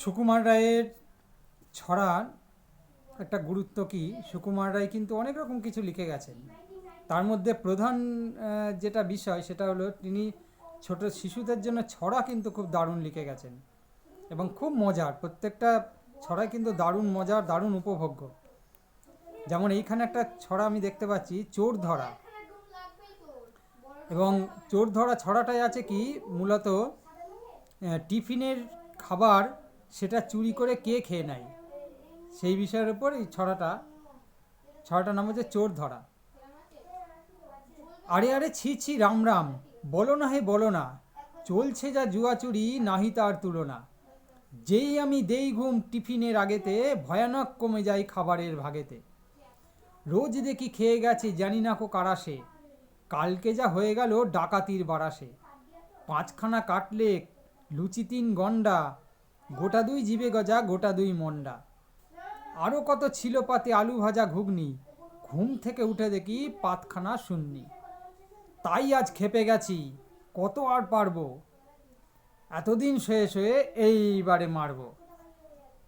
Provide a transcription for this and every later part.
সুকুমার রায়ের ছড়ার একটা গুরুত্ব কি? সুকুমার রায় কিন্তু অনেক রকম কিছু লিখে গেছেন। তার মধ্যে প্রধান যেটা বিষয় সেটা হলো তিনি ছোট শিশুদের জন্য ছড়া কিন্তু খুব দারুণ লিখে গেছেন এবং খুব মজার। প্রত্যেকটা ছড়াই কিন্তু দারুণ মজার, দারুণ উপভোগ্য। যেমন এইখানে একটা ছড়া আমি দেখতে পাচ্ছি, চোর ধরা। এবং চোর ধরা ছড়াটাই আছে কি? মূলত টিফিনের খাবার সেটা চুরি করে কে খেয়ে নেয়? সেই বিষয়ের উপর এই ছড়াটা, ছড়াটার নাম হচ্ছে চোর ধরা। আরে আরে ছি ছি রাম রাম, বলো না হে বলো না, চলছে যা জুয়া চুরি, নাহি তার তুলনা। যেই আমি দেই ঘুম টিফিনের আগেতে, ভয়ানক কমে যাই খাবারের ভাগেতে। রোজ দেখি খেয়ে গেছে জানি না কো কারাসে কালকে যা হয়ে গেল ডাকাতির বারাসে। পাঁচখানা কাটলে লুচি তিন গন্ডা গোটা দুই জিবে গজা, গোটা দুই মন্ডা। আরও কত ছিল পাতে আলু ভাজা ঘুগনি? ঘুম থেকে উঠে দেখি পাতখানা শূন্যি তাই আজ খেপে গেছি। কত আর পারব? এতদিন শুয়ে শুয়ে এইবারে মারবো।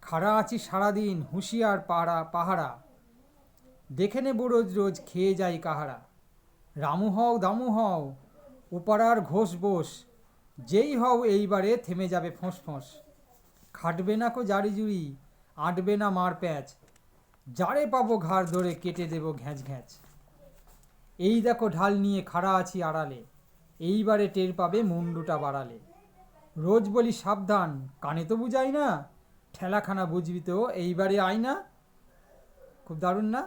খাড়া আছি সারাদিন, হুঁশিয়ার পাহারা পাহারা। দেখে নেব রোজ রোজ খেয়ে যাই কাহারা। রামু হও, দামু হও উপারার ঘোষ বোস। যেই হও এইবারে থেমে যাবে ফোঁস ফোঁস। খাটবে না কো জারি জুড়ি, আঁটবে না মার প্যাচ। যারে পাবো ঘাড় ধরে কেটে দেব ঘ্যাঁচ ঘ্যাঁচ। এই দেখো ঢাল নিয়ে খাড়া আছি আড়ালে, এইবারে টের পাবে মুন্ডুটা বাড়ালে। রোজ বলি সাবধান, কানে তো বুঝাই না, ঠেলাখানা বুঝবি তো, এইবারে আয় না। খুব দারুণ না?